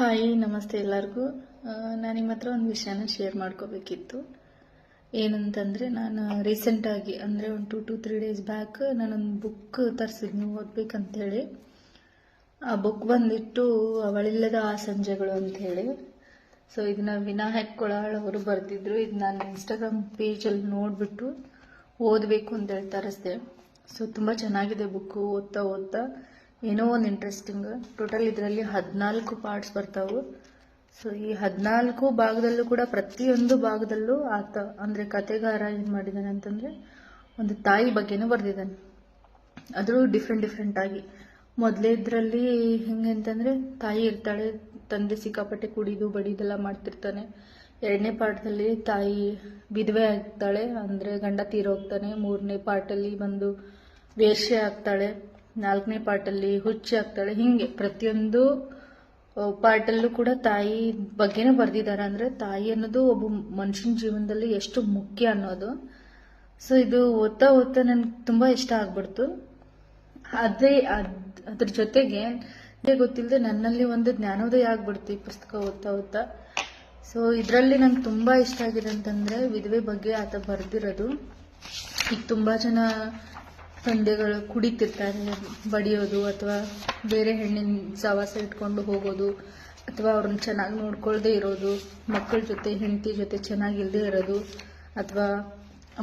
Hi ನಮಸ್ತೆ ಎಲ್ಲರಿಗೂ. ನಾನು ನಿಮ್ಮ ಹತ್ರ ಒಂದು ವಿಷಯನ ಶೇರ್ ಮಾಡ್ಕೋಬೇಕಿತ್ತು. ಏನಂತಂದರೆ ನಾನು ರೀಸೆಂಟಾಗಿ ಅಂದರೆ ಒಂದು two two three days back ನಾನೊಂದು ಬುಕ್ ತರಿಸಿದ್ನಿ ಓದಬೇಕಂತೇಳಿ. ಆ ಬುಕ್ ಬಂದಿಟ್ಟು ಅವಳಿಲ್ಲದ ಆ ಸಂಜೆಗಳು ಅಂಥೇಳಿ ಸೊ ಇದನ್ನ ವಿನಾ ಕೊಳಾಳ್ ಅವರು ಬರೆದಿದ್ರು. ಇದು ನಾನು ಇನ್ಸ್ಟಾಗ್ರಾಮ್ ಪೇಜಲ್ಲಿ ನೋಡಿಬಿಟ್ಟು ಓದಬೇಕು ಅಂತೇಳಿ ತರಿಸ್ದೆ. ಸೊ ತುಂಬ ಚೆನ್ನಾಗಿದೆ ಬುಕ್ಕು ಓದ್ತಾ ಓದ್ತಾ. ಏನೋ ಒಂದು ಇಂಟ್ರೆಸ್ಟಿಂಗ್ ಟೋಟಲ್ ಇದರಲ್ಲಿ ಹದಿನಾಲ್ಕು ಪಾರ್ಟ್ಸ್ ಬರ್ತಾವು. ಸೊ ಈ ಹದಿನಾಲ್ಕು ಭಾಗದಲ್ಲೂ ಕೂಡ ಪ್ರತಿಯೊಂದು ಭಾಗದಲ್ಲೂ ಆತ, ಅಂದರೆ ಕತೆಗಾರ ಏನು ಮಾಡಿದ್ದಾನೆ ಅಂತಂದರೆ ಒಂದು ತಾಯಿ ಬಗ್ಗೆನೂ ಬರೆದಿದ್ದಾನೆ ಅದರೂ ಡಿಫ್ರೆಂಟ್ ಡಿಫ್ರೆಂಟಾಗಿ ಮೊದಲೇ ಇದರಲ್ಲಿ ಹೆಂಗೆ ಅಂತಂದರೆ ತಾಯಿ ಇರ್ತಾಳೆ, ತಂದೆ ಸಿಕ್ಕಾಪಟ್ಟೆ ಕುಡಿದು ಬಡಿದೆಲ್ಲ ಮಾಡ್ತಿರ್ತಾನೆ. ಎರಡನೇ ಪಾರ್ಟ್ದಲ್ಲಿ ತಾಯಿ ವಿಧವೆ ಆಗ್ತಾಳೆ, ಅಂದರೆ ಗಂಡ ತೀರೋಗ್ತಾನೆ. ಮೂರನೇ ಪಾರ್ಟಲ್ಲಿ ಬಂದು ವೇಶ್ಯೆ ಆಗ್ತಾಳೆ. ನಾಲ್ಕನೇ ಪಾರ್ಟಲ್ಲಿ ಹುಚ್ಚಿ ಆಗ್ತಾಳೆ. ಹಿಂಗೆ ಪ್ರತಿಯೊಂದು ಪಾರ್ಟಲ್ಲೂ ಕೂಡ ತಾಯಿ ಬಗ್ಗೆನೇ ಬರೆದಿದ್ದಾರೆ. ಅಂದರೆ ತಾಯಿ ಅನ್ನೋದು ಒಬ್ಬ ಮನುಷ್ಯನ ಜೀವನದಲ್ಲಿ ಎಷ್ಟು ಮುಖ್ಯ ಅನ್ನೋದು. ಸೊ ಇದು ಓದ್ತಾ ಓದ್ತಾ ನನ್ಗೆ ತುಂಬ ಇಷ್ಟ ಆಗ್ಬಿಡ್ತು. ಅದೇ, ಅದ್, ಅದ್ರ ಜೊತೆಗೆ ಅದೇ ಗೊತ್ತಿಲ್ಲದೆ ನನ್ನಲ್ಲಿ ಒಂದು ಜ್ಞಾನೋದಯ ಆಗ್ಬಿಡ್ತು ಈ ಪುಸ್ತಕ ಓದ್ತಾ ಓದ್ತಾ. ಸೊ ಇದರಲ್ಲಿ ನಂಗೆ ತುಂಬ ಇಷ್ಟ ಆಗಿದೆ ಅಂತಂದರೆ ವಿಧವೆ ಬಗ್ಗೆ ಆತ ಬರೆದಿರೋದು. ಈಗ ತುಂಬ ಜನ ತಂದೆಗಳು ಕುಡಿತಿರ್ತಾರೆ, ಬಡಿಯೋದು ಅಥವಾ ಬೇರೆ ಹೆಣ್ಣಿನ ಸವಾಸ ಇಟ್ಕೊಂಡು ಹೋಗೋದು ಅಥವಾ ಅವ್ರನ್ನ ಚೆನ್ನಾಗಿ ನೋಡ್ಕೊಳ್ದೇ ಇರೋದು, ಮಕ್ಕಳ ಜೊತೆ, ಹೆಂಡತಿ ಜೊತೆ ಚೆನ್ನಾಗಿಲ್ಲದೆ ಇರೋದು ಅಥವಾ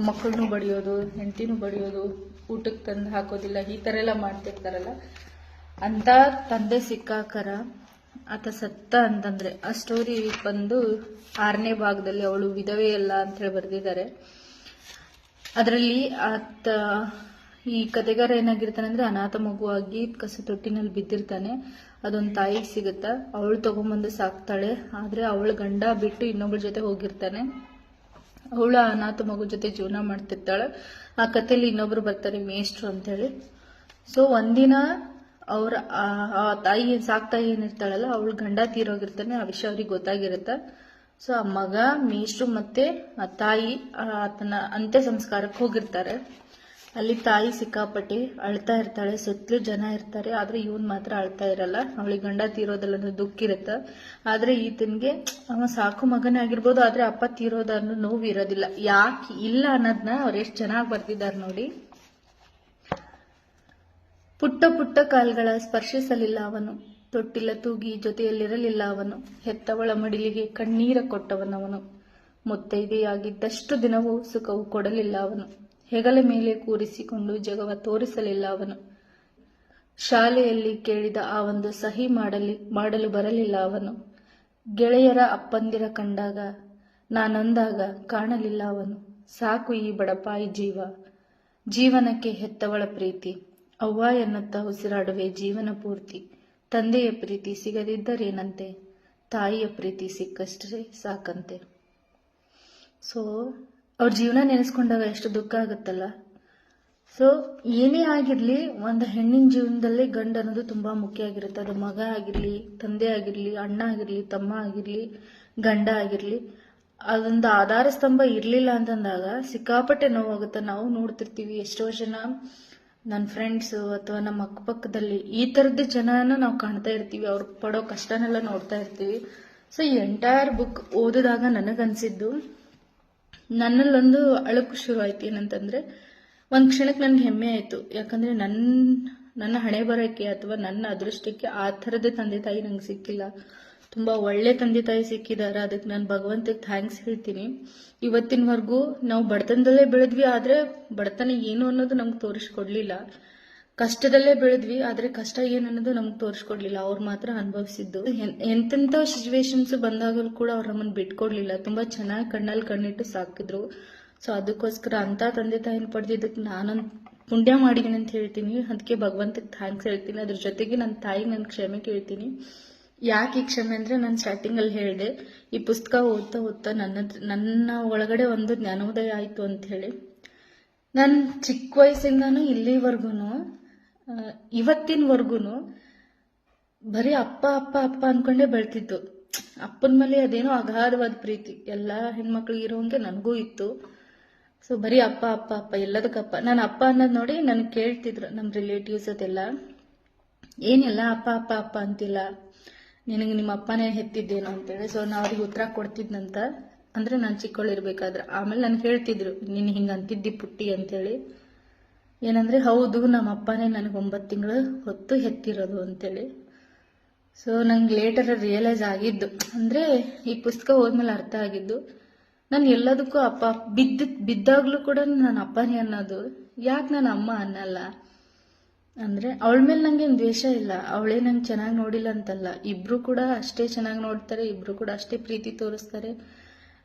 ಮಕ್ಕಳನ್ನೂ ಬಡಿಯೋದು, ಹೆಂಡತಿನೂ ಬಡಿಯೋದು, ಊಟಕ್ಕೆ ತಂದು ಹಾಕೋದಿಲ್ಲ, ಈ ಥರ ಎಲ್ಲ ಮಾಡ್ತಿರ್ತಾರಲ್ಲ. ಅಂತ ತಂದೆ ಸಿಕ್ಕಾಕರ ಆತ ಸತ್ತ ಅಂತಂದ್ರೆ ಆ ಸ್ಟೋರಿ ಬಂದು ಆರನೇ ಭಾಗದಲ್ಲಿ ಅವಳು ವಿಧವೆ ಅಲ್ಲ ಅಂತ ಹೇಳಿ ಬರೆದಿದ್ದಾರೆ. ಅದರಲ್ಲಿ ಆತ ಈ ಕತೆಗಾರ ಏನಾಗಿರ್ತಾನೆ ಅಂದ್ರೆ ಅನಾಥ ಮಗುವಾಗಿ ಕಸ ತೊಟ್ಟಿನಲ್ಲಿ ಬಿದ್ದಿರ್ತಾನೆ. ಅದೊಂದು ತಾಯಿಗೆ ಸಿಗುತ್ತ? ಅವಳು ತಗೊಂಬಂದು ಸಾಕ್ತಾಳೆ. ಆದ್ರೆ ಅವಳ ಗಂಡ ಬಿಟ್ಟು ಇನ್ನೊಬ್ಳ ಜೊತೆ ಹೋಗಿರ್ತಾನೆ. ಅವಳು ಅನಾಥ ಮಗು ಜೊತೆ ಜೀವನ ಮಾಡ್ತಿರ್ತಾಳೆ. ಆ ಕಥೆಯಲ್ಲಿ ಇನ್ನೊಬ್ರು ಬರ್ತಾರೆ, ಮೇಷ್ಟ್ರು ಅಂತೇಳಿ. ಸೊ ಒಂದಿನ ಅವ್ರ ಆ- ತಾಯಿ ಸಾಕ್ತಾಯಿ ಏನಿರ್ತಾಳಲ್ಲ ಅವಳು ಗಂಡ ತೀರೋಗಿರ್ತಾನೆ. ಆ ವಿಷಯ ಅವ್ರಿಗೆ ಗೊತ್ತಾಗಿರುತ್ತೆ. ಸೊ ಆ ಮಗ, ಮೇಷ್ಟ್ರು ಮತ್ತೆ ಆ ತಾಯಿ ಆತನ ಅಂತ್ಯ ಸಂಸ್ಕಾರಕ್ಕೆ ಹೋಗಿರ್ತಾರೆ. ಅಲ್ಲಿ ತಾಯಿ ಸಿಕ್ಕಾಪಟ್ಟೆ ಅಳ್ತಾ ಇರ್ತಾಳೆ ಸುತ್ತಲೂ ಜನ ಇರ್ತಾರೆ, ಆದ್ರೆ ಇವನ್ ಮಾತ್ರ ಅಳ್ತಾ ಇರಲ್ಲ. ಅವಳಿಗೆ ಗಂಡ ತೀರೋದಲ್ಲ ದುಃಖ ಇರುತ್ತೆ. ಆದ್ರೆ ಈತನ್ಗೆ, ಅವ ಸಾಕು ಮಗನೇ ಆಗಿರ್ಬೋದು, ಆದ್ರೆ ಅಪ್ಪ ತೀರೋದ ಅನ್ನೋ ನೋವು ಇರೋದಿಲ್ಲ ಯಾಕೆ ಇಲ್ಲ ಅನ್ನೋದನ್ನ ಅವ್ರು ಎಷ್ಟು ಚೆನ್ನಾಗಿ ಬರ್ತಿದ್ದಾರೆ ನೋಡಿ. ಪುಟ್ಟ ಪುಟ್ಟ ಕಾಲ್ಗಳ ಸ್ಪರ್ಶಿಸಲಿಲ್ಲ ಅವನು. ತೊಟ್ಟಿಲ್ಲ ತೂಗಿ ಜೊತೆಯಲ್ಲಿರಲಿಲ್ಲ ಅವನು. ಹೆತ್ತವಳ ಮಡಿಲಿಗೆ ಕಣ್ಣೀರ ಕೊಟ್ಟವನವನು. ಮುತ್ತೈದೆಯಾಗಿದ್ದಷ್ಟು ದಿನವೂ ಸುಖವು ಕೊಡಲಿಲ್ಲ ಅವನು. ಹೆಗಲ ಮೇಲೆ ಕೂರಿಸಿಕೊಂಡು ಜಗವ ತೋರಿಸಲಿಲ್ಲ ಅವನು. ಶಾಲೆಯಲ್ಲಿ ಕೇಳಿದ ಆ ಒಂದು ಸಹಿ ಮಾಡಲಿ, ಮಾಡಲು ಬರಲಿಲ್ಲ ಅವನು. ಗೆಳೆಯರ ಅಪ್ಪಂದಿರ ಕಂಡಾಗ, ನಾನೊಂದಾಗ ಕಾಣಲಿಲ್ಲ ಅವನು. ಸಾಕು ಈ ಬಡಪಾಯಿ ಜೀವ. ಜೀವನಕ್ಕೆ ಹೆತ್ತವಳ ಪ್ರೀತಿ. ಅವ್ವ ಎನ್ನುತ್ತಾ ಉಸಿರಾಡುವೆ ಜೀವನ ಪೂರ್ತಿ. ತಂದೆಯ ಪ್ರೀತಿ ಸಿಗದಿದ್ದರೇನಂತೆ? ತಾಯಿಯ ಪ್ರೀತಿ ಸಿಕ್ಕಷ್ಟೇ ಸಾಕಂತೆ. ಸೊ ಅವ್ರ ಜೀವನ ನೆನೆಸ್ಕೊಂಡಾಗ ಎಷ್ಟು ದುಃಖ ಆಗುತ್ತಲ್ಲ? ಸೊ ಏನೇ ಆಗಿರಲಿ, ಒಂದು ಹೆಣ್ಣಿನ ಜೀವನದಲ್ಲಿ ಗಂಡ ಅನ್ನೋದು ತುಂಬಾ ಮುಖ್ಯ ಆಗಿರುತ್ತೆ. ಅದು ಮಗ ಆಗಿರಲಿ, ತಂದೆ ಆಗಿರಲಿ, ಅಣ್ಣ ಆಗಿರಲಿ, ತಮ್ಮ ಆಗಿರಲಿ, ಗಂಡ ಆಗಿರಲಿ. ಅದೊಂದು ಆಧಾರ ಸ್ತಂಭ ಇರಲಿಲ್ಲ ಅಂತಂದಾಗ ಸಿಕ್ಕಾಪಟ್ಟೆ ನೋವಾಗುತ್ತೆ. ನಾವು ನೋಡ್ತಿರ್ತೀವಿ ಎಷ್ಟೋ ಜನ ನನ್ನ ಫ್ರೆಂಡ್ಸ್ ಅಥವಾ ನಮ್ಮ ಅಕ್ಕಪಕ್ಕದಲ್ಲಿ ಈ ಥರದ್ದು ಜನನ ನಾವು ಕಾಣ್ತಾ ಇರ್ತೀವಿ. ಅವ್ರು ಪಡೋ ಕಷ್ಟನೆಲ್ಲ ನೋಡ್ತಾ ಇರ್ತೀವಿ. ಸೊ ಈ ಎಂಟೈರ್ ಬುಕ್ ಓದಿದಾಗ ನನಗನ್ಸಿದ್ದು ನನ್ನಲ್ಲೊಂದು ಅಳಕು ಶುರು ಆಯ್ತು ಏನಂತಂದ್ರೆ, ಒಂದ್ ಕ್ಷಣಕ್ಕೆ ನನ್ಗೆ ಹೆಮ್ಮೆ ಆಯ್ತು. ಯಾಕಂದ್ರೆ ನನ್ನ ನನ್ನ ಹಣೆ ಬರಕ್ಕೆ ಅಥವಾ ನನ್ನ ಅದೃಷ್ಟಕ್ಕೆ ಆ ಥರದ ತಂದೆ ತಾಯಿ ನಂಗೆ ಸಿಕ್ಕಿಲ್ಲ. ತುಂಬಾ ಒಳ್ಳೆ ತಂದೆ ತಾಯಿ ಸಿಕ್ಕಿದ್ದಾರೆ ಅದಕ್ಕೆ ನಾನು ಭಗವಂತಗೆ ಥ್ಯಾಂಕ್ಸ್ ಹೇಳ್ತೀನಿ. ಇವತ್ತಿನವರೆಗೂ ನಾವು ಬಡತನದಲ್ಲೇ ಬೆಳೆದ್ವಿ, ಆದ್ರೆ ಬಡತನ ಏನು ಅನ್ನೋದು ನಮ್ಗೆ ತೋರಿಸ್ಕೊಡ್ಲಿಲ್ಲ. ಕಷ್ಟದಲ್ಲೇ ಬೆಳೆದ್ವಿ, ಆದ್ರೆ ಕಷ್ಟ ಏನನ್ನೋದು ನಮ್ಗೆ ತೋರಿಸ್ಕೊಡ್ಲಿಲ್ಲ. ಅವ್ರು ಮಾತ್ರ ಅನುಭವಿಸಿದ್ದು. ಎಂತೆಂಥ ಸಿಚುವೇಶನ್ಸ್ ಬಂದಾಗಲೂ ಕೂಡ ಅವ್ರು ನಮ್ಮನ್ನು ಬಿಟ್ಕೊಡ್ಲಿಲ್ಲ. ತುಂಬಾ ಚೆನ್ನಾಗಿ ಕಣ್ಣಲ್ಲಿ ಕಣ್ಣಿಟ್ಟು ಸಾಕಿದ್ರು ಸೊ ಅದಕ್ಕೋಸ್ಕರ ಅಂತ ತಂದೆ ತಾಯಿನ ಪಡೆದಿದ್ದಕ್ಕೆ ನಾನು ಪುಣ್ಯ ಮಾಡಿದ್ದೀನಿ ಅಂತ ಹೇಳ್ತೀನಿ. ಅದಕ್ಕೆ ಭಗವಂತಕ್ಕೆ ಥ್ಯಾಂಕ್ಸ್ ಹೇಳ್ತೀನಿ. ಅದ್ರ ಜೊತೆಗೆ ನನ್ನ ತಾಯಿ ನನ್ನ ಕ್ಷಮೆ ಕೇಳ್ತೀನಿ. ಯಾಕೆ ಈ ಕ್ಷಮೆ ಅಂದ್ರೆ ನಾನು ಸ್ಟಾರ್ಟಿಂಗ್ ಅಲ್ಲಿ ಹೇಳಿದೆ, ಈ ಪುಸ್ತಕ ಓದ್ತಾ ಓದ್ತಾ ನನ್ನ ನನ್ನ ಒಳಗಡೆ ಒಂದು ಜ್ಞಾನೋದಯ ಆಯ್ತು ಅಂತ ಹೇಳಿ. ನಾನು ಚಿಕ್ಕ ವಯಸ್ಸಿಂದಾನು ಇಲ್ಲಿವರೆಗೂ ಇವತ್ತಿನವರೆಗೂ ಬರೀ ಅಪ್ಪ ಅಪ್ಪ ಅಪ್ಪ ಅನ್ಕೊಂಡೇ ಬೆಳ್ತಿತ್ತು. ಅಪ್ಪನ ಮೇಲೆ ಅದೇನೋ ಅಗಾಧವಾದ ಪ್ರೀತಿ. ಎಲ್ಲ ಹೆಣ್ಮಕ್ಳಿಗೆ ಇರೋಂಗೆ ನನಗೂ ಇತ್ತು. ಸೊ ಬರೀ ಅಪ್ಪ ಅಪ್ಪ ಅಪ್ಪ ಎಲ್ಲದಕ್ಕಪ್ಪ. ನಾನು ಅಪ್ಪ ಅನ್ನೋದು ನೋಡಿ ನನಗೆ ಕೇಳ್ತಿದ್ರು ನಮ್ಮ ರಿಲೇಟಿವ್ಸ್ ಅದೆಲ್ಲ ಏನಿಲ್ಲ ಅಪ್ಪ ಅಪ್ಪ ಅಪ್ಪ ಅಂತಿಲ್ಲ. ನಿನಗೆ ನಿಮ್ಮ ಅಪ್ಪನೇ ಹೆತ್ತಿದ್ದೇನೋ ಅಂತೇಳಿ. ಸೊ ನಾ ಅವ್ರಿಗೆ ಉತ್ತರ ಕೊಡ್ತಿದ್ನಂತ. ಅಂದರೆ ನಾನು ಚಿಕ್ಕವಳಿರ್ಬೇಕಾದ್ರೆ ಆಮೇಲೆ ನನಗೆ ಹೇಳ್ತಿದ್ರು, ನೀನು ಹಿಂಗೆ ಅಂತಿದ್ದಿ ಪುಟ್ಟಿ ಅಂತೇಳಿ. ಏನಂದರೆ, ಹೌದು ನಮ್ಮ ಅಪ್ಪನೇ ನನಗೆ ಒಂಬತ್ತು ತಿಂಗಳು ಹೊತ್ತು ಹೆತ್ತಿರೋದು ಅಂತೇಳಿ. ಸೊ ನಂಗೆ ಲೇಟರ್ ರಿಯಲೈಸ್ ಆಗಿದ್ದು. ಅಂದರೆ, ಈ ಪುಸ್ತಕ ಹೋದ್ಮೇಲೆ ಅರ್ಥ ಆಗಿದ್ದು, ನಾನು ಎಲ್ಲದಕ್ಕೂ ಅಪ್ಪ, ಬಿದ್ದ, ಬಿದ್ದಾಗ್ಲೂ ಕೂಡ ನನ್ನ ಅಪ್ಪನೇ ಅನ್ನೋದು. ಯಾಕೆ ನನ್ನ ಅಮ್ಮ ಅನ್ನಲ್ಲ? ಅಂದರೆ, ಅವಳ ಮೇಲೆ ನನಗೆ ದ್ವೇಷ ಇಲ್ಲ. ಅವಳೇ ನಂಗೆ ಚೆನ್ನಾಗಿ ನೋಡಿಲ್ಲ ಅಂತಲ್ಲ. ಇಬ್ಬರು ಕೂಡ ಅಷ್ಟೇ ಚೆನ್ನಾಗಿ ನೋಡ್ತಾರೆ ಇಬ್ಬರು ಕೂಡ ಅಷ್ಟೇ ಪ್ರೀತಿ ತೋರಿಸ್ತಾರೆ.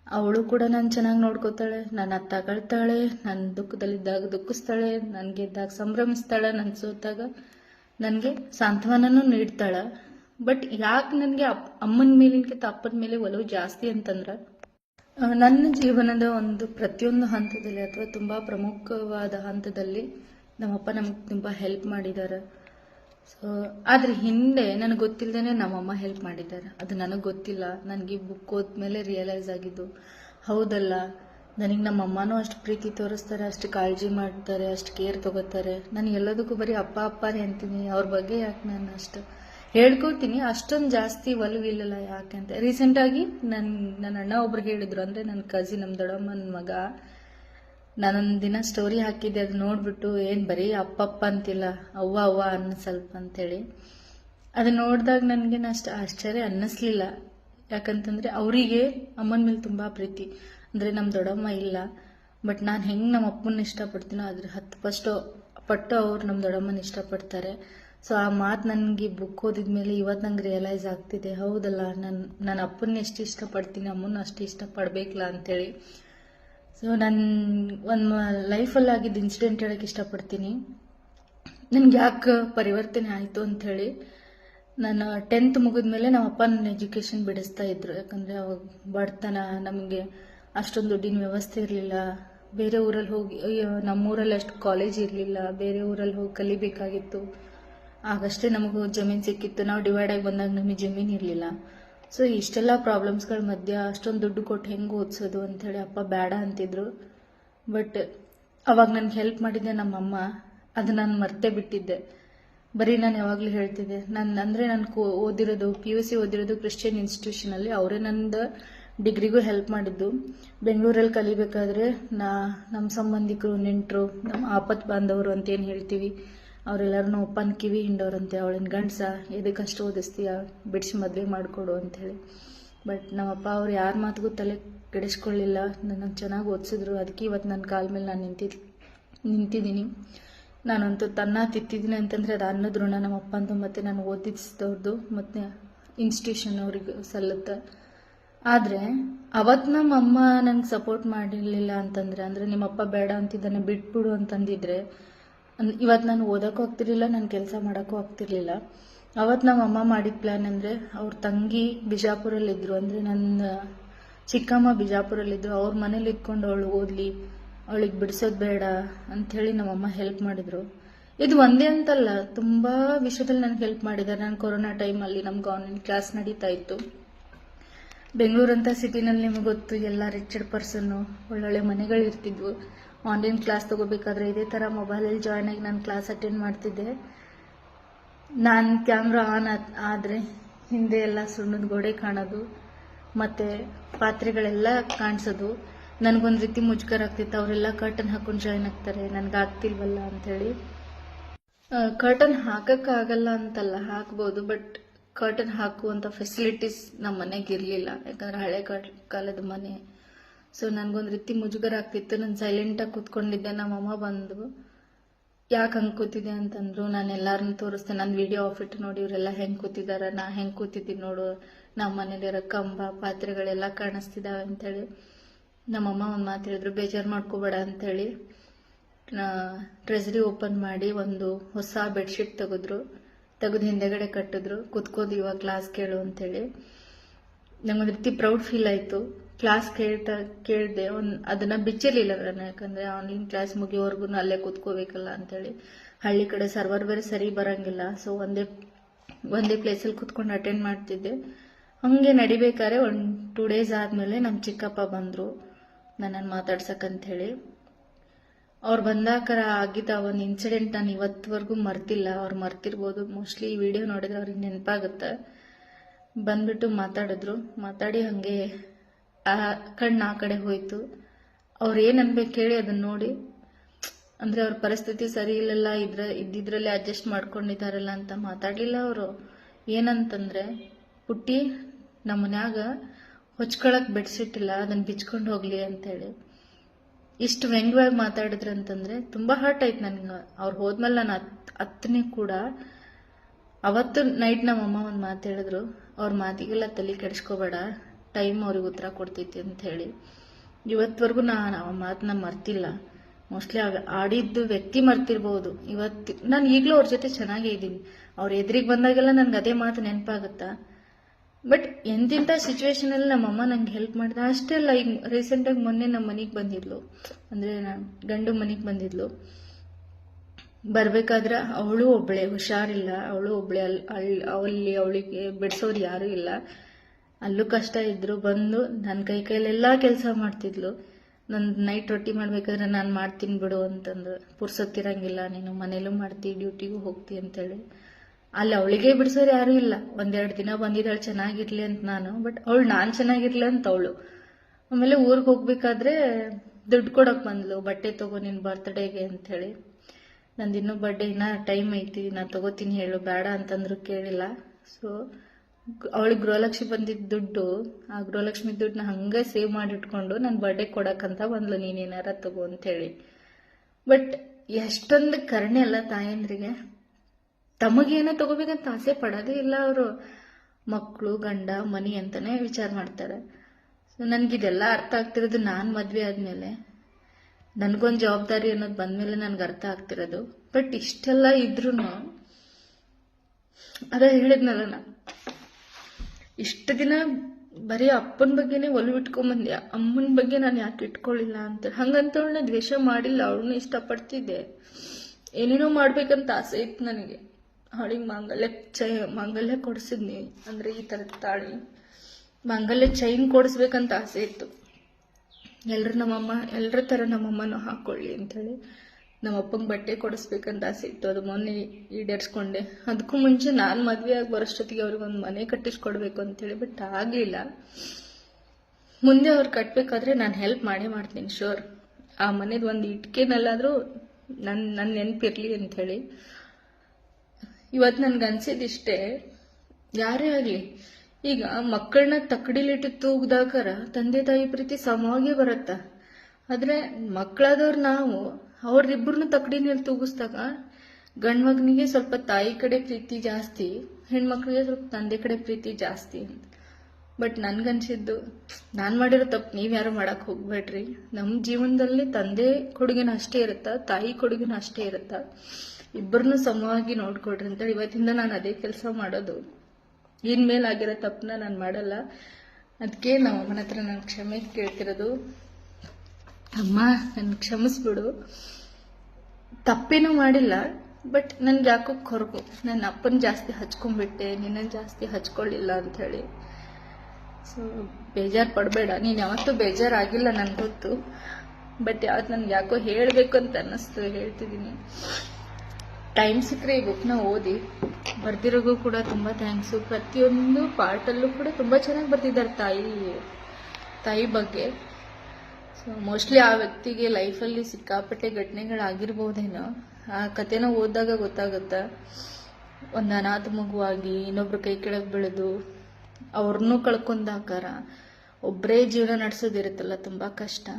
ಅವಳು ಕೂಡ ನಾನು ಚೆನ್ನಾಗಿ ನೋಡ್ಕೋತಾಳೆ ನನ್ನ ಅತ್ತ ಕಳ್ತಾಳೆ ನನ್ನ ದುಃಖದಲ್ಲಿದ್ದಾಗ ದುಃಖಿಸ್ತಾಳೆ ನನ್ನ ಇದ್ದಾಗ ಸಂಭ್ರಮಿಸ್ತಾಳೆ ನನ್ನ ಸೋತಾಗ ನನಗೆ ಸಾಂತ್ವನನೂ ನೀಡ್ತಾಳೆ. ಬಟ್ ಯಾಕೆ ನನಗೆ ಅಪ್, ಅಮ್ಮನ ಮೇಲಿನ ಅಪ್ಪನ ಮೇಲೆ ಒಲವು ಜಾಸ್ತಿ ಅಂತಂದ್ರೆ ನನ್ನ ಜೀವನದ ಒಂದು ಪ್ರತಿಯೊಂದು ಹಂತದಲ್ಲಿ ಅಥವಾ ತುಂಬ ಪ್ರಮುಖವಾದ ಹಂತದಲ್ಲಿ ನಮ್ಮಪ್ಪ ನಮಗೆ ತುಂಬ ಹೆಲ್ಪ್ ಮಾಡಿದ್ದಾರೆ ಸೊ ಆದ್ರೆ ಹಿಂದೆ ನನಗೆ ಗೊತ್ತಿಲ್ಲದೇ ನಮ್ಮಮ್ಮ ಹೆಲ್ಪ್ ಮಾಡಿದ್ದಾರೆ. ಅದು ನನಗೆ ಗೊತ್ತಿಲ್ಲ. ನನಗೆ ಬುಕ್ ಓದ್ಮೇಲೆ ರಿಯಲೈಸ್ ಆಗಿದ್ದು. ಹೌದಲ್ಲ? ನನಗೆ ನಮ್ಮ ಅಮ್ಮನೂ ಅಷ್ಟು ಪ್ರೀತಿ ತೋರಿಸ್ತಾರೆ, ಅಷ್ಟು ಕಾಳಜಿ ಮಾಡ್ತಾರೆ, ಅಷ್ಟು ಕೇರ್ ತಗೋತಾರೆ. ನಾನು ಎಲ್ಲದಕ್ಕೂ ಬರೀ ಅಪ್ಪ, ಅಪ್ಪನೇ ಅಂತೀನಿ. ಅವ್ರ ಬಗ್ಗೆ ಯಾಕೆ ನಾನು ಅಷ್ಟು ಹೇಳ್ಕೋತೀನಿ ಅಷ್ಟೊಂದು ಜಾಸ್ತಿ ಒಲವಿಲ್ಲಲ್ಲ ಯಾಕೆ ಅಂತ. ರೀಸೆಂಟಾಗಿ ನನ್ನ ನನ್ನ ಅಣ್ಣ ಒಬ್ರು ಹೇಳಿದ್ರು ಅಂದರೆ ನನ್ನ ಕಸಿನ್ ನಮ್ಮ ದೊಡ್ಡಮ್ಮನ ಮಗ. ನಾನೊಂದು ದಿನ ಸ್ಟೋರಿ ಹಾಕಿದ್ದೆ, ಅದು ನೋಡ್ಬಿಟ್ಟು ಏನು ಬರೀ ಅಪ್ಪಪ್ಪ ಅಂತಿಲ್ಲ, ಅವ್ವ ಅವ್ವ ಅನ್ನ ಸ್ವಲ್ಪ ಅಂತೇಳಿ. ಅದು ನೋಡಿದಾಗ ನನಗೆ ಅಷ್ಟು ಆಶ್ಚರ್ಯ ಅನ್ನಿಸ್ಲಿಲ್ಲ. ಯಾಕಂತಂದರೆ ಅವರಿಗೆ ಅಮ್ಮನ ಮೇಲೆ ತುಂಬ ಪ್ರೀತಿ. ಅಂದರೆ ನಮ್ಮ ದೊಡ್ಡಮ್ಮ ಇಲ್ಲ ಬಟ್ ನಾನು ಹೆಂಗೆ ನಮ್ಮ ಅಪ್ಪನ ಇಷ್ಟಪಡ್ತೀನೋ ಅದ್ರ ಹತ್ತು ಫಸ್ಟು ಪಟ್ಟು ಅವ್ರು ನಮ್ಮ ದೊಡ್ಡಮ್ಮನ ಇಷ್ಟಪಡ್ತಾರೆ. ಸೊ ಆ ಮಾತು ನನಗೆ ಬುಕ್ ಓದಿದ ಮೇಲೆ ಇವತ್ತು ನಂಗೆ ರಿಯಲೈಸ್ ಆಗ್ತಿದೆ, ಹೌದಲ್ಲ, ನಾನು ನನ್ನ ಅಪ್ಪನ ಎಷ್ಟು ಇಷ್ಟಪಡ್ತೀನಿ, ಅಮ್ಮನ ಅಷ್ಟು ಇಷ್ಟಪಡಬೇಕಲ್ಲ ಅಂತೇಳಿ. ಸೊ ನನ್ನ ಒಂದು ಲೈಫಲ್ಲಿ ಆಗಿದ್ದ ಇನ್ಸಿಡೆಂಟ್ ಹೇಳಕ್ಕೆ ಇಷ್ಟಪಡ್ತೀನಿ. ನನಗೆ ಯಾಕೆ ಪರಿವರ್ತನೆ ಆಯಿತು ಅಂಥೇಳಿ ನಾನು ಟೆಂತ್ ಮುಗಿದ್ಮೇಲೆ ನಮ್ಮ ಅಪ್ಪ ನನ್ನ ಎಜುಕೇಷನ್ ಬಿಡಿಸ್ತಾ ಇದ್ರು. ಯಾಕಂದರೆ ಅವಾಗ ಬಡತನ, ನಮಗೆ ಅಷ್ಟೊಂದು ದುಡ್ಡಿನ ವ್ಯವಸ್ಥೆ ಇರಲಿಲ್ಲ. ಬೇರೆ ಊರಲ್ಲಿ ಹೋಗಿ ನಮ್ಮೂರಲ್ಲಿ ಅಷ್ಟು ಕಾಲೇಜ್ ಇರಲಿಲ್ಲ. ಬೇರೆ ಊರಲ್ಲಿ ಹೋಗಿ ಕಲಿಬೇಕಾಗಿತ್ತು. ಆಗಷ್ಟೇ ನಮಗೂ ಜಮೀನು ಸಿಕ್ಕಿತ್ತು. ನಾವು ಡಿವೈಡ್ ಆಗಿ ಬಂದಾಗ ನಮಗೆ ಜಮೀನು ಇರಲಿಲ್ಲ. ಸೊ, ಇಷ್ಟೆಲ್ಲ ಪ್ರಾಬ್ಲಮ್ಸ್ಗಳ ಮಧ್ಯೆ ಅಷ್ಟೊಂದು ದುಡ್ಡು ಕೊಟ್ಟು ಹೆಂಗೆ ಓದಿಸೋದು ಅಂಥೇಳಿ ಅಪ್ಪ ಬೇಡ ಅಂತಿದ್ರು. ಬಟ್ ಅವಾಗ ನನಗೆ ಹೆಲ್ಪ್ ಮಾಡಿದ್ದೆ ನಮ್ಮಮ್ಮ, ಅದು ನಾನು ಮರ್ತೇ ಬಿಟ್ಟಿದ್ದೆ. ಬರೀ ನಾನು ಯಾವಾಗಲೂ ಹೇಳ್ತಿದ್ದೆ ನನ್ನ ಅಂದರೆ ನಾನು ಕೋ, ಓದಿರೋದು ಪಿ ಯು ಸಿ ಓದಿರೋದು ಕ್ರಿಶ್ಚಿಯನ್ ಇನ್ಸ್ಟಿಟ್ಯೂಷನಲ್ಲಿ ಅವರೇ ನಂದು ಡಿಗ್ರಿಗೂ ಹೆಲ್ಪ್ ಮಾಡಿದ್ದು. ಬೆಂಗಳೂರಲ್ಲಿ ಕಲಿಬೇಕಾದ್ರೆ ನಾ ನಮ್ಮ ಸಂಬಂಧಿಕರು, ನೆಂಟರು ನಮ್ಮ ಆಪತ್ ಬಾಂಧವರು ಅಂತ ಏನು ಹೇಳ್ತೀವಿ. ಅವರೆಲ್ಲರನ್ನೂ ಒಪ್ಪನ ಕಿವಿ ಹಿಂಡೋರಂತೆ ಅವಳಿನ ಗಂಡಸ ಎದಕ್ಕೆ ಅಷ್ಟು ಓದಿಸ್ತೀಯ, ಬಿಡಿಸಿ ಮದುವೆ ಮಾಡಿಕೊಡು ಅಂಥೇಳಿ. ಬಟ್ ನಮ್ಮಪ್ಪ ಅವ್ರು ಯಾರ ಮಾತಿಗೂ ತಲೆ ಕೆಡಿಸ್ಕೊಳ್ಳಿಲ್ಲ. ನನಗೆ ಚೆನ್ನಾಗಿ ಓದಿಸಿದ್ರು. ಅದಕ್ಕೆ ಇವತ್ತು ನನ್ನ ಕಾಲ ಮೇಲೆ ನಾನು ನಿಂತಿ, ನಿಂತಿದ್ದೀನಿ. ನಾನಂತೂ ತನ್ನ ತಿತ್ತಿದ್ದೀನಿ ಅಂತಂದರೆ ಅದು ಅನ್ನದ ಋಣ ನಮ್ಮ ಅಪ್ಪ ಅಂತ ಮತ್ತು ನಾನು ಓದಿಸಿದವ್ರದ್ದು ಮತ್ತು ಇನ್ಸ್ಟಿಟ್ಯೂಷನ್ ಅವ್ರಿಗೆ ಸಲ್ಲುತ್ತೆ. ಆದರೆ ಅವತ್ತು ನಮ್ಮ ಅಮ್ಮ ನನಗೆ ಸಪೋರ್ಟ್ ಮಾಡಿರಲಿಲ್ಲ ಅಂತಂದರೆ, ಅಂದರೆ ನಿಮ್ಮಪ್ಪ ಬೇಡ ಅಂತಿದ್ದಾನೆ ಬಿಟ್ಬಿಡು ಅಂತಂದಿದ್ರೆ ಇವತ್ತು ನಾನು ಓದೋಕ್ಕೂ ಹೋಗ್ತಿರ್ಲಿಲ್ಲ, ನಾನು ಕೆಲಸ ಮಾಡೋಕ್ಕೂ ಹೋಗ್ತಿರ್ಲಿಲ್ಲ. ಅವತ್ತು ನಮ್ಮ ಅಮ್ಮ ಮಾಡಿದ ಪ್ಲ್ಯಾನ್ ಅಂದರೆ ಅವ್ರ ತಂಗಿ ಬಿಜಾಪುರಲ್ಲಿದ್ದರು ಅಂದರೆ ನನ್ನ ಚಿಕ್ಕಮ್ಮ ಬಿಜಾಪುರಲ್ಲಿದ್ದರು ಅವ್ರ ಮನೇಲಿ ಇಟ್ಕೊಂಡು ಅವಳು ಓದಲಿ, ಅವಳಿಗೆ ಬಿಡಿಸೋದು ಬೇಡ ಅಂಥೇಳಿ ನಮ್ಮಮ್ಮ ಹೆಲ್ಪ್ ಮಾಡಿದರು. ಇದು ಒಂದೇ ಅಂತಲ್ಲ, ತುಂಬ ವಿಷಯದಲ್ಲಿ ನನಗೆ ಹೆಲ್ಪ್ ಮಾಡಿದ್ದಾರೆ ನಾನು ಕೊರೋನಾ ಟೈಮಲ್ಲಿ ನಮ್ಮ ಆನ್ಲೈನ್ ಕ್ಲಾಸ್ ನಡೀತಾ ಇತ್ತು. ಬೆಂಗಳೂರಂಥ ಸಿಟಿನಲ್ಲಿ ನಿಮಗೆ ಗೊತ್ತು, ಎಲ್ಲ ರಿಚಡ್ ಪರ್ಸನ್ನು ಒಳ್ಳೊಳ್ಳೆ ಮನೆಗಳು ಇರ್ತಿದ್ವು ಆನ್ಲೈನ್ ಕ್ಲಾಸ್ ತಗೋಬೇಕಾದ್ರೆ ಇದೇ ಥರ ಮೊಬೈಲಲ್ಲಿ ಜಾಯ್ನ್ ಆಗಿ ನಾನು ಕ್ಲಾಸ್ ಅಟೆಂಡ್ ಮಾಡ್ತಿದ್ದೆ. ನಾನು ಕ್ಯಾಮ್ರಾ ಆನ್ ಆದರೆ ಹಿಂದೆ ಎಲ್ಲ ಸುಣ್ಣದ ಗೋಡೆ ಕಾಣೋದು, ಮತ್ತು ಪಾತ್ರೆಗಳೆಲ್ಲ ಕಾಣಿಸೋದು. ನನಗೊಂದು ರೀತಿ ಮುಜುಗರ ಆಗ್ತಿತ್ತು. ಅವರೆಲ್ಲ ಕರ್ಟನ್ ಹಾಕೊಂಡು ಜಾಯ್ನ್ ಆಗ್ತಾರೆ. ನನಗೆ ಆಗ್ತಿಲ್ವಲ್ಲ ಅಂಥೇಳಿ ಕರ್ಟನ್ ಹಾಕೋಕ್ಕಾಗಲ್ಲ ಅಂತಲ್ಲ, ಹಾಕ್ಬೋದು ಬಟ್ ಕರ್ಟನ್ ಹಾಕುವಂಥ ಫೆಸಿಲಿಟೀಸ್ ನಮ್ಮ ಮನೆಗೆ ಇರಲಿಲ್ಲ. ಯಾಕಂದ್ರೆ ಹಳೆ ಕಾಲ- ಕಾಲದ ಮನೆ. ಸೊ ನನಗೊಂದು ರೀತಿ ಮುಜುಗರ ಆಗ್ತಿತ್ತು. ನಾನು ಸೈಲೆಂಟಾಗಿ ಕೂತ್ಕೊಂಡಿದ್ದೆ. ನಮ್ಮಮ್ಮ ಬಂದು, ಯಾಕೆ ಹಂಗೆ ಕೂತಿದ್ದೆ ಅಂತಂದ್ರು, ನಾನು ಎಲ್ಲರನ್ನೂ ತೋರಿಸ್ದೆ ನನ್ನ ವಿಡಿಯೋ ಆಫ್ ಇಟ್ಟು ನೋಡಿ ಇವರೆಲ್ಲ ಹೆಂಗೆ ಕೂತಿದ್ದಾರೆ ನಾ ಹೆಂಗೆ ಕೂತಿದ್ದೀನಿ ನೋಡು. ನಮ್ಮ ಮನೇಲಿರೋ ಕಂಬ, ಪಾತ್ರೆಗಳೆಲ್ಲ ಕಾಣಿಸ್ತಿದ್ದಾವೆ ಅಂತೇಳಿ. ನಮ್ಮಮ್ಮ ಒಂದು ಮಾತು ಹೇಳಿದ್ರು, ಬೇಜಾರು ಮಾಡ್ಕೋಬೇಡ ಅಂತೇಳಿ. ಟ್ರೆಜರಿ ಓಪನ್ ಮಾಡಿ ಒಂದು ಹೊಸ ಬೆಡ್ಶೀಟ್ ತೆಗೆದ್ರು. ತೆಗೆದು ಹಿಂದೆಗಡೆ ಕಟ್ಟಿದ್ರು. ಕುತ್ಕೋದು ಇವಾಗ ಕ್ಲಾಸ್ ಕೇಳು ಅಂತೇಳಿ. ನಂಗೊಂದು ರೀತಿ ಪ್ರೌಡ್ ಫೀಲ್ ಆಯಿತು. ಕ್ಲಾಸ್ ಕೇಳ್ತಾ, ಕೇಳಿದೆ, ಒಂದು ಅದನ್ನು ಬಿಚ್ಚಿರಲಿಲ್ಲ ನಾನು ಯಾಕಂದರೆ ಆನ್ಲೈನ್ ಕ್ಲಾಸ್ ಮುಗಿಯೋವರೆಗೂ ಅಲ್ಲೇ ಕೂತ್ಕೋಬೇಕಲ್ಲ ಅಂತೇಳಿ. ಹಳ್ಳಿ ಕಡೆ ಸರ್ವರ್ ಬೇರೆ ಸರಿ ಬರೋಂಗಿಲ್ಲ. ಸೊ ಒಂದೇ ಒಂದೇ ಪ್ಲೇಸಲ್ಲಿ ಕೂತ್ಕೊಂಡು ಅಟೆಂಡ್ ಮಾಡ್ತಿದ್ದೆ. ಹಂಗೆ ನಡಿಬೇಕಾದ್ರೆ ಒಂದು ಟೂ ಡೇಸ್ ಆದಮೇಲೆ ನಮ್ಮ ಚಿಕ್ಕಪ್ಪ ಬಂದರು. ನನ್ನನ್ನು ಮಾತಾಡ್ಸಕ್ಕಂಥೇಳಿ ಅವ್ರು ಬಂದಾಕರ ಆಗಿದ್ದ ಒಂದು ಇನ್ಸಿಡೆಂಟ್ ನಾನು ಇವತ್ತುವರೆಗೂ ಮರ್ತಿಲ್ಲ. ಅವ್ರು ಮರ್ತಿರ್ಬೋದು. ಮೋಸ್ಟ್ಲಿ ವಿಡಿಯೋ ನೋಡಿದ್ರೆ ಅವ್ರಿಗೆ ನೆನಪಾಗುತ್ತೆ. ಬಂದ್ಬಿಟ್ಟು ಮಾತಾಡಿದ್ರು. ಮಾತಾಡಿ ಹಾಗೆ ಆ ಕಣ್ಣು ಆ ಕಡೆ ಹೋಯ್ತು. ಅವ್ರು ಏನು ಅನ್ಬೇಕು ಹೇಳಿ ಅದನ್ನ ನೋಡಿ. ಅಂದ್ರೆ ಅವ್ರ ಪರಿಸ್ಥಿತಿ ಸರಿ ಇಲ್ಲಲ್ಲ, ಇದ್ರ, ಇದ್ದಿದ್ರಲ್ಲಿ ಅಡ್ಜಸ್ಟ್ ಮಾಡ್ಕೊಂಡಿದಾರಲ್ಲ ಅಂತ ಮಾತಾಡ್ಲಿಲ್ಲ ಅವರು. ಏನಂತಂದ್ರೆ, ಪುಟ್ಟಿ ನಮ್ಮ ಮನ್ಯಾಗ ಹೊಚ್ಕೊಳಕ್ ಬೆಡ್ಸಿಟ್ಟಿಲ್ಲ ಅದನ್ನು ಬಿಚ್ಕೊಂಡು ಹೋಗ್ಲಿ ಅಂತೇಳಿ. ಇಷ್ಟು ವ್ಯಂಗ್ಯವಾಗಿ ಮಾತಾಡಿದ್ರು ಅಂತಂದ್ರೆ, ತುಂಬಾ ಹರ್ಟ್ ಆಯ್ತು ನನಗೆ. ಅವ್ರು ಹೋದ್ಮೇಲೆ ನಾನು ಹತ್ ಹತ್ತನೇ ಕೂಡ ಅವತ್ತು ನೈಟ್ ನಮ್ಮ ಅಮ್ಮ ಒಂದು ಮಾತು ಹೇಳಿದ್ರು. ಅವ್ರ ಮಾತಿಗೆಲ್ಲ ತಲೆ ಕೆಡಿಸ್ಕೋಬೇಡ. ಟೈಮ್ ಅವ್ರಿಗೆ ಉತ್ತರ ಕೊಡ್ತೈತಿ ಅಂತ ಹೇಳಿ. ಇವತ್ವರೆಗೂ ನಾನು ಆ ಮಾತನ್ನ ಮರ್ತಿಲ್ಲ. ಮೋಸ್ಟ್ಲಿ ಆಡಿದ್ದು ವ್ಯಕ್ತಿ ಮರ್ತಿರ್ಬೋದು. ಇವತ್ತು ನಾನು ಈಗಲೂ ಅವ್ರ ಜೊತೆ ಚೆನ್ನಾಗೇ ಇದ್ದೀನಿ. ಅವ್ರ ಎದುರಿಗೆ ಬಂದಾಗೆಲ್ಲ ನನಗೆ ಅದೇ ಮಾತು ನೆನಪಾಗುತ್ತಾ? ಬಟ್ ಎಂತಿಂಥ ಸಿಚುವೇಶನ್ ಅಲ್ಲಿ ನಮ್ಮಮ್ಮ ನಂಗೆ ಹೆಲ್ಪ್ ಮಾಡಿದ, ಅಷ್ಟೇ ಅಲ್ಲ, ಈಗ ರೀಸೆಂಟಾಗಿ ಮೊನ್ನೆ ನಮ್ಮ ಮನೆಗೆ ಬಂದಿದ್ಲು. ಅಂದರೆ ನಾನು ಗಂಡು ಮನೆಗೆ ಬಂದಿದ್ಲು. ಬರಬೇಕಾದ್ರೆ ಅವಳು ಒಬ್ಬಳೆ ಹುಷಾರಿಲ್ಲ. ಅವಳು ಅಲ್ಲಿ ಅಲ್ಲಿ ಅಲ್ಲಿ ಅವಳಿಗೆ ಬಿಡಿಸೋರು ಯಾರೂ ಇಲ್ಲ. ಅಲ್ಲೂ ಕಷ್ಟ ಇದ್ರು ಬಂದು ನನ್ನ ಕೈ ಕೈಲೆಲ್ಲ ಕೆಲಸ ಮಾಡ್ತಿದ್ಲು. ನನ್ನ ನೈಟ್ ರೊಟ್ಟಿ ಮಾಡ್ಬೇಕಾದ್ರೆ ನಾನು ಮಾಡ್ತೀನಿ ಬಿಡು ಅಂತಂದು ಪುರ್ಸತ್ತಿರಂಗಿಲ್ಲ, ನೀನು ಮನೇಲೂ ಮಾಡ್ತಿ ಡ್ಯೂಟಿಗೂ ಹೋಗ್ತಿ ಅಂತೇಳಿ. ಅಲ್ಲಿ ಅವಳಿಗೆ ಬಿಡಿಸೋರು ಯಾರೂ ಇಲ್ಲ. ಒಂದೆರಡು ದಿನ ಬಂದಿದ್ದಾಳೆ, ಚೆನ್ನಾಗಿರ್ಲಿ ಅಂತ ನಾನು ಬಟ್ ಅವಳು ನಾನು ಚೆನ್ನಾಗಿರ್ಲಿ ಅಂತ ಅವಳು. ಆಮೇಲೆ ಊರಿಗೆ ಹೋಗ್ಬೇಕಾದ್ರೆ ದುಡ್ಡು ಕೊಡೋಕೆ ಬಂದ್ಲು. ಬಟ್ಟೆ ತಗೋ ನಿನ್ನ ಬರ್ತ್ಡೇಗೆ ಅಂಥೇಳಿ ನಂದು ಇನ್ನೂ ಬರ್ಡೇ ಇನ್ನೂ ಟೈಮ್ ಐತಿ, ನಾನು ತಗೋತೀನಿ ಹೇಳು, ಬೇಡ ಅಂತಂದ್ರು ಕೇಳಿಲ್ಲ. ಸೊ ಅವಳಿಗೆ ಗೃಹಲಕ್ಷ್ಮಿ ಬಂದಿದ್ದ ದುಡ್ಡು, ಆ ಗೃಹಲಕ್ಷ್ಮಿ ದುಡ್ಡನ್ನ ಹಂಗೆ ಸೇವ್ ಮಾಡಿಟ್ಕೊಂಡು ನನ್ನ ಬರ್ಡೇ ಕೊಡೋಕ್ಕಂತ ಬಂದ್ಲು, ನೀನೇನಾರ ತಗೋ ಅಂತೇಳಿ. ಬಟ್ ಎಷ್ಟೊಂದು ಕರ್ಣೆ ಅಲ್ಲ ತಾಯಂದ್ರಿಗೆ. ತಮಗೇನೋ ತಗೋಬೇಕಂತ ಆಸೆ ಪಡೋದೇ ಇಲ್ಲ ಅವರು. ಮಕ್ಕಳು ಗಂಡ, ಮನಿ ಅಂತಲೇ ವಿಚಾರ ಮಾಡ್ತಾರೆ. ಸೊ ನನಗಿದೆಲ್ಲ ಅರ್ಥ ಆಗ್ತಿರೋದು ನಾನು ಮದುವೆ ಆದ್ಮೇಲೆ. ನನಗೊಂದು ಜವಾಬ್ದಾರಿ ಅನ್ನೋದು ಬಂದಮೇಲೆ ನನ್ಗೆ ಅರ್ಥ ಆಗ್ತಿರೋದು. ಬಟ್ ಇಷ್ಟೆಲ್ಲ ಇದ್ರೂ ಅದ ಹೇಳಿದ್ನಲ್ಲ ನಾ ಇಷ್ಟು ದಿನ ಬರೀ ಅಪ್ಪನ ಬಗ್ಗೆನೇ ಇಟ್ಕೊಂಬಂದೆ ಅಮ್ಮನ ಬಗ್ಗೆ ನಾನು ಯಾಕೆ ಇಟ್ಕೊಳ್ಳಿಲ್ಲ ಅಂತ. ಹಂಗಂತ ಅವಳನ್ನ ದ್ವೇಷ ಮಾಡಿಲ್ಲ, ಅವಳನ್ನ ಇಷ್ಟಪಡ್ತಿದ್ದೆ. ಏನೇನೋ ಮಾಡ್ಬೇಕಂತ ಆಸೆ ಇತ್ತು ನನಗೆ. ಅವಳಿಗೆ ಮಾಂಗಲ್ಯ ಚೈ, ಮಾಂಗಲ್ಯ ಕೊಡಿಸಿದ್ನಿ. ಅಂದ್ರೆ ಈ ಥರದ ತಾಳಿ. ಮಾಂಗಲ್ಯ ಚೈನ್ ಕೊಡಿಸ್ಬೇಕಂತ ಆಸೆ ಇತ್ತು. ಎಲ್ಲರೂ ನಮ್ಮಮ್ಮ ಎಲ್ಲರ ಥರ ನಮ್ಮಮ್ಮನೂ ಹಾಕೊಳ್ಳಿ ಅಂಥೇಳಿ. ನಮ್ಮ ಅಪ್ಪಂಗೆ ಬಟ್ಟೆ ಕೊಡಿಸ್ಬೇಕಂತ ಆಸೆ ಇತ್ತು. ಅದು ಮೊನ್ನೆ ಈಡೇರಿಸ್ಕೊಂಡೆ. ಅದಕ್ಕೂ ಮುಂಚೆ ನಾನು ಮದುವೆ ಆಗಿ ಬರೋಷ್ಟೊತ್ತಿಗೆ ಅವ್ರಿಗೆ ಒಂದು ಮನೆ ಕಟ್ಟಿಸ್ಕೊಡ್ಬೇಕು ಅಂತೇಳಿ ಬಟ್ ಆಗಲಿಲ್ಲ. ಮುಂದೆ ಅವ್ರು ಕಟ್ಟಬೇಕಾದ್ರೆ ನಾನು ಹೆಲ್ಪ್ ಮಾಡೇ ಮಾಡ್ತೀನಿ ಶೋರ್ ಆ ಮನೇದು ಒಂದು ಇಟ್ಕೆನಲ್ಲಾದರೂ ನನ್ನ ನನ್ನ ನೆನಪಿರಲಿ ಅಂಥೇಳಿ ಇವತ್ತು ನನಗೆ ಅನಿಸಿದಿಷ್ಟೇ, ಯಾರೇ ಆಗಲಿ, ಈಗ ಮಕ್ಕಳನ್ನ ತಕ್ಕಡಿಲಿಟ್ಟು ತೂಗ್ದಾಕರ ತಂದೆ ತಾಯಿ ಪ್ರೀತಿ ಸಮವಾಗಿ ಬರುತ್ತ. ಆದರೆ ಮಕ್ಕಳಾದವ್ರು ನಾವು ಅವ್ರಿಬ್ರನ್ನ ತಕ್ಕಡಿನಲ್ಲಿ ತೂಗಿಸ್ದಾಗ ಗಂಡ್ ಮಗನಿಗೆ ಸ್ವಲ್ಪ ತಾಯಿ ಕಡೆ ಪ್ರೀತಿ ಜಾಸ್ತಿ, ಹೆಣ್ಮಕ್ಳಿಗೆ ಸ್ವಲ್ಪ ತಂದೆ ಕಡೆ ಪ್ರೀತಿ ಜಾಸ್ತಿ ಅಂತ. ಬಟ್ ನನ್ಗನ್ಸಿದ್ದು, ನಾನು ಮಾಡಿರೋ ತಪ್ಪು ನೀವು ಯಾರು ಮಾಡಕ್ ಹೋಗ್ಬೇಡ್ರಿ. ನಮ್ಮ ಜೀವನದಲ್ಲಿ ತಂದೆ ಕೊಡುಗೆನ ಅಷ್ಟೇ ಇರುತ್ತಾ, ತಾಯಿ ಕೊಡುಗೆನ ಅಷ್ಟೇ ಇರುತ್ತಾ? ಇಬ್ಬರನ್ನು ಸಮವಾಗಿ ನೋಡ್ಕೊಡ್ರಿ ಅಂತೇಳಿ ಇವತ್ತಿಂದ ನಾನು ಅದೇ ಕೆಲಸ ಮಾಡೋದು. ಇನ್ಮೇಲೆ ಆಗಿರೋ ತಪ್ಪನ್ನ ನಾನು ಮಾಡಲ್ಲ. ಅದಕ್ಕೆ ನಮ್ಮ ಅಮ್ಮನ ಹತ್ರ ನಾನು ಕ್ಷಮೆ ಕೇಳ್ತಿರೋದು. ಅಮ್ಮ ನನ್ನ ಕ್ಷಮಿಸ್ಬಿಡು. ತಪ್ಪೇನೂ ಮಾಡಿಲ್ಲ, ಬಟ್ ನನ್ಗೆ ಯಾಕೋ ಕೊರಗು. ನನ್ನ ಅಪ್ಪನ ಜಾಸ್ತಿ ಹಚ್ಕೊಂಡ್ಬಿಟ್ಟೆ ನಿನ್ನ ಜಾಸ್ತಿ ಹಚ್ಕೊಳ್ಳಿಲ್ಲ ಅಂಥೇಳಿ. ಸೊ, ಬೇಜಾರು ಪಡಬೇಡ. ನೀನು ಯಾವತ್ತೂ ಬೇಜಾರಾಗಿಲ್ಲ ನನಗೆ ಗೊತ್ತು. ಬಟ್ ಯಾವತ್ತು ನನ್ಗೆ ಯಾಕೋ ಹೇಳಬೇಕು ಅಂತ ಅನ್ನಿಸ್ತು ಹೇಳ್ತಿದ್ದೀನಿ ಟೈಮ್ ಸಿಕ್ಕರೆ ಈ ಬುಕ್ನ ಓದಿ. ಬರ್ದಿರೋಗೂ ಕೂಡ ತುಂಬ ಥ್ಯಾಂಕ್ಸು ಪ್ರತಿಯೊಂದು ಪಾರ್ಟಲ್ಲೂ ಕೂಡ ತುಂಬ ಚೆನ್ನಾಗಿ ಬರ್ತಿದ್ದಾರೆ ತಾಯಿ ತಾಯಿ ಬಗ್ಗೆ. ಸೊ ಮೋಸ್ಟ್ಲಿ ಆ ವ್ಯಕ್ತಿಗೆ ಲೈಫಲ್ಲಿ ಸಿಕ್ಕಾಪಟ್ಟೆ ಘಟನೆಗಳಾಗಿರ್ಬೋದೇನೋ, ಆ ಕಥೆನ ಓದಿದಾಗ ಗೊತ್ತಾಗುತ್ತೆ? ಒಂದು ಅನಾಥ ಮಗುವಾಗಿ ಇನ್ನೊಬ್ರು ಕೈ ಕೆಳಗೆ ಬೆಳೆದು, ಅವ್ರನ್ನೂ ಕಳ್ಕೊಂಡಾಕಾರ ಒಬ್ಬರೇ ಜೀವನ ನಡೆಸೋದಿರುತ್ತಲ್ಲ, ತುಂಬ ಕಷ್ಟ.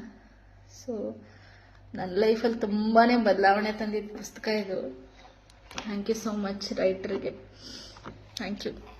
ಸೊ ನನ್ನ ಲೈಫಲ್ಲಿ ತುಂಬಾ ಬದಲಾವಣೆ ತಂದಿದ್ದ ಪುಸ್ತಕ ಇದು. ಥ್ಯಾಂಕ್ ಯು ಸೋ ಮಚ್ ರೈಟ್ರಿಗೆ ಥ್ಯಾಂಕ್ ಯು